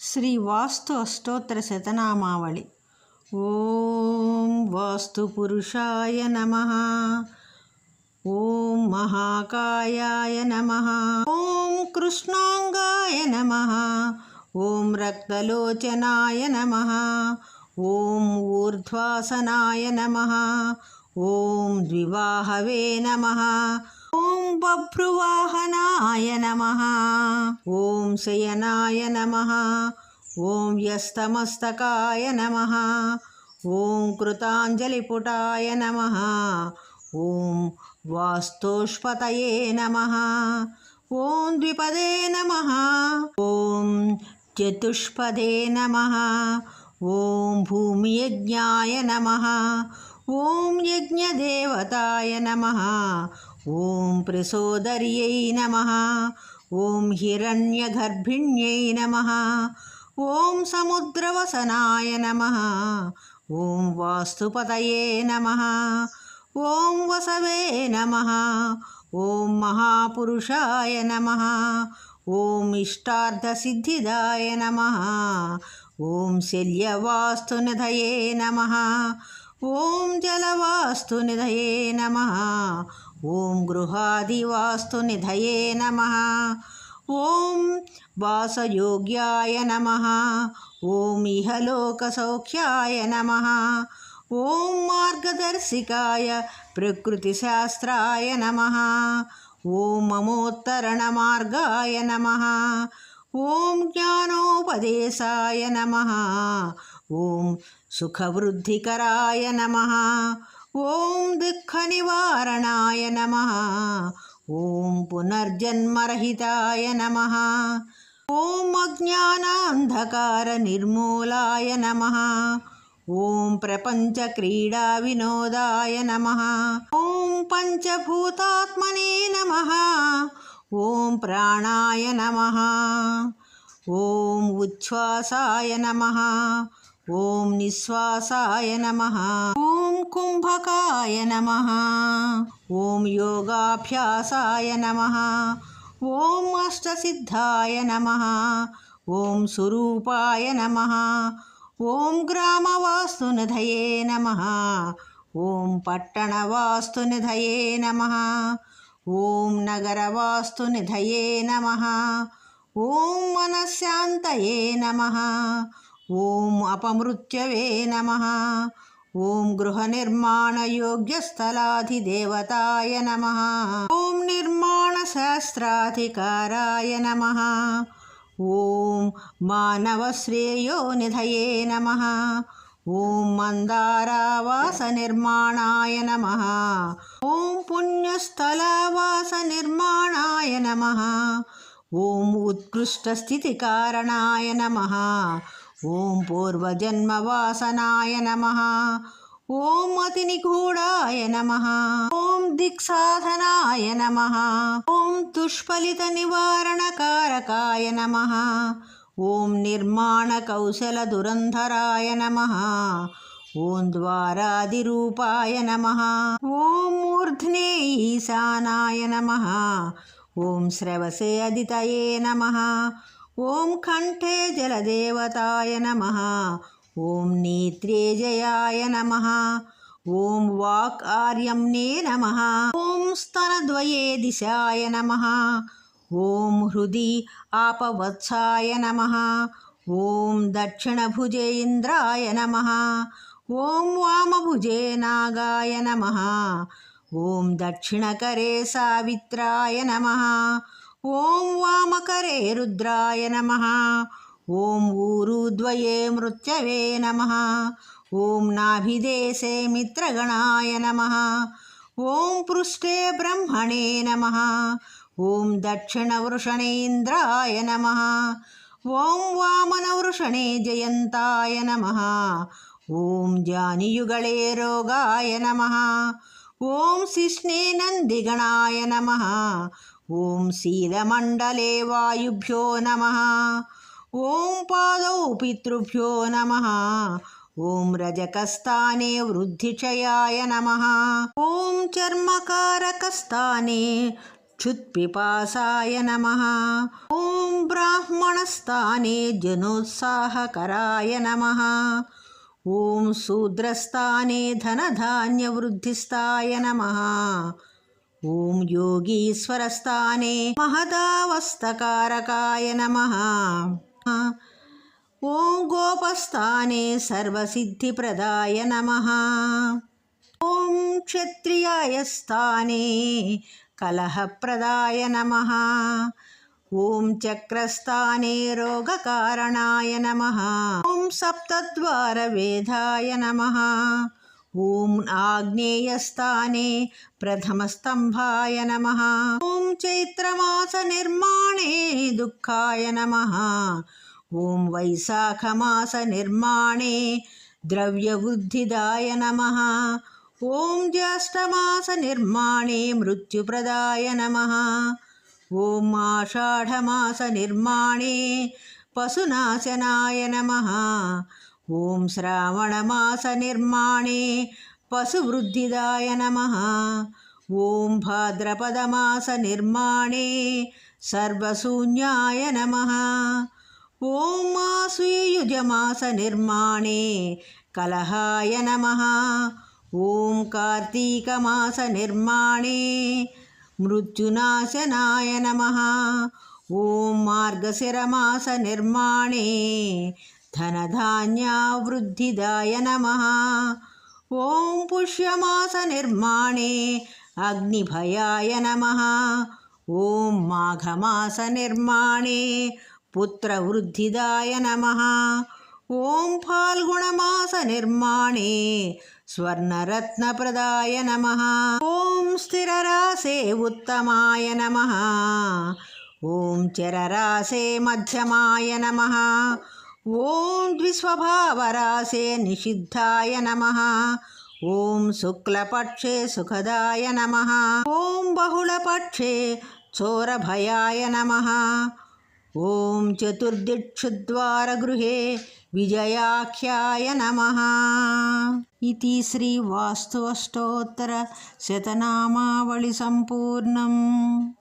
శ్రీ వాస్తు అష్టోత్తర శతనామావళి. ఓం వాస్తు పురుషాయ నమ. ఓం మహాకాయాయ నమ. ఓం కృష్ణాంగాయ నమ. ఓం రక్తలోచనాయ నమ. ఓం ఊర్ధ్వాసనాయ నమ. ఓం ద్వివాహవే నమ. ॐ बभ्रुवाहनाय नमः। ॐ शयनाय नमः। ॐ यस्तमस्तकाय नमः। ॐ कृताञ्जलिपुटाय नमः। ॐ वास्तुष्पतये नमः। ॐ द्विपदे नमः। ॐ चतुष्पदे नमः। ॐ भूमियज्ञाय नमः। ॐ यज्ञदेवताय नमः। ఓం ప్రసోదర్యై నమ. ఓం హిరణ్యగర్భిణ్యై నమ. ఓం సముద్రవసనాయ నమ. ఓం వాస్తుపతయే నమ. ఓం వసవే నమ. ఓం మహాపురుషాయ నమ. ఓం ఇష్టార్థసిద్ధిదాయ నమ. ఓం శల్యవాస్తునిధయే నమ. ఓం జలవాస్తునిధయే నమ. ఓం గృహాదివాస్తునిధయే నమ ఓం వాసయోగ్యాయ నమ ఓం ఇహలోకసౌఖ్యాయ నమ ఓం మార్గదర్శికాయ ప్రకృతిశాస్త్రాయ నమ ఓం మమోత్తరణమార్గాయ నమ ఓం జ్ఞానోపదేశాయ నమ ఓం సుఖవృద్ధికరాయ నమ ఓం దుఃఖనివారణాయ నమ. ఓం పునర్జన్మరహితాయ నమ. ఓం అజ్ఞానాంధకార నిర్మూలాయ నమ. ఓం ప్రపంచ క్రీడా వినోదాయ నమ. ఓం పంచభూతాత్మనే నమ. ఓం ప్రాణాయ నమ. ఓం ఉచ్ఛ్వాసాయ నమ. ఓం నిశ్వాసాయ నమ. ఓం కుంభకాయ నమ. ఓం యోగాభ్యాసాయ నమ. ఓం అష్టసిద్ధాయ నమ. ఓం స్వరూపాయ నమ. ఓం గ్రామవాస్తునిధయే నమ. ఓం పట్టణవాస్తునిధయే నమ. ఓం నగరవాస్తునిధయే నమ. ఓం మనశ్శాంతయే నమ. ఓం అపమృత్యవే నమ. ఓం గృహ గృహనిర్మాణయోగ్యస్థలాధిదేవతాయ నమ. ఓం నిర్మాణశాస్త్రాధికారాయ నమ. ఓం మానవశ్రేయోనిధయే నమ. ఓం మందారావాస నిర్మాణాయ నమ. ఓం పుణ్యస్థలవాసనిర్మాణాయ నమ. ఓం ఉత్కృష్టస్థితికారణాయ నమ. ఓం పూర్వజన్మవాసనాయ నమ. ఓం అతినిగూఢాయ నమ. ఓం దిక్సాధనాయ నమ. ఓం దుష్ఫలిత నివారణకారకాయ నమ. ఓం నిర్మాణ కౌశల దురంధరాయ నమ. ఓం ద్వారాదిరూపాయ నమ. ఓం మూర్ధ్నే ఈశానాయ నమ. ఓం శ్రవసే అదితయే నమ. ఓం కంఠే జలదేవతాయ నమ. ఓం నేత్రేజయాయ నమ. ఓం వాక్ ఆర్యమ్నే నమ. ఓం స్తనద్వయే దిశాయ నమ. ఓం హృది ఆపవత్సాయ నమ. ఓం దక్షిణభుజే ఇంద్రాయ నమ. ఓం వామభుజే నాగాయ నమ. ఓం దక్షిణకరే సావిత్రాయ నమ. ॐ वामकरे रुद्राय नमः। ॐ ऊरुद्वये मृत्यवे नमः। ॐ नाभिदेशे मित्रगणाय नमः। ॐ पृष्ठे ब्रह्मणे नमः। ॐ दक्षिणवृषणेन्द्राय नमः। ॐ वामनवृषणे जयन्ताय नमः। ॐ जानियुगले रोगाय नमः। ॐ शिष्णे नन्दिगणाय नमः। ॐ शीलमण्डले वायुभ्यो नमः ॐ पादौ पितृभ्यो नमः ॐ रजकस्थाने वृद्धिक्षयाय नमः ॐ चर्मकारकस्थाने क्षुत्पिपासाय नमः ॐ ब्राह्मणस्थाने जनोत्साहकराय नमः ॐ शूद्रस्थाने धनधान्यवृद्धिस्थाय नमः ఓం యోగీశ్వరస్థానే మహతావస్తకారకాయ నమ. ఓం గోపస్థానే సర్వసిద్ధిప్రదాయ నమ. ఓం క్షత్రియాయ స్థానే కలహప్రదాయ నమ. ఓం చక్రస్థానే రోగకారణాయ నమ. ఓం సప్తద్వార వేదాయ నమ. ॐ आग्नेयस्थाने प्रथमस्तम्भाय नमः ॐ चैत्रमासनिर्माणे दुःखाय नमः ॐ वैशाखमासनिर्माणे द्रव्यवृद्धिदाय नमः ॐ ज्येष्ठमासनिर्माणे मृत्युप्रदाय नमः ॐ आषाढमासनिर्माणे पशुनाशनाय नमः ఓం శ్రావణమాస నిర్మాణే పశువృద్ధిదాయ నమ. ఓం భాద్రపదమాస నిర్మాణే సర్వశూన్యాయ నమ. ఓం మాసీయుజమాస నిర్మాణే కలహాయ నమ. ఓం కార్తీకమాస నిర్మాణే మృత్యునాశనాయ నమ. ఓం మార్గశిరమాస నిర్మాణే ధనధాన్యావృద్ధిదాయ నమ. ఓం పుష్యమాస నిర్మాణే అగ్నిభయాయ నమ. ఓం మాఘమాస నిర్మాణే పుత్రవృద్ధిదాయ నమ. ఓం ఫాల్గుణమాస నిర్మాణే స్వర్ణరత్నప్రదాయ నమ. ఓం స్థిరరాసే ఉత్తమాయ నమ. ఓం చరరాసే మధ్యమాయ నమ. ఓం ద్విస్వభావరాసే నిషిద్ధాయ నమ. ఓం శుక్లపక్షే సుఖదాయ నమ. ఓం బహుళపక్షే చోరభయాయ నమ. ఓం చతుర్దిక్షుద్వారగృహే విజయాఖ్యాయ నమ. ఇది శ్రీ వాస్తువష్టోత్తర శతనామావళి సంపూర్ణం.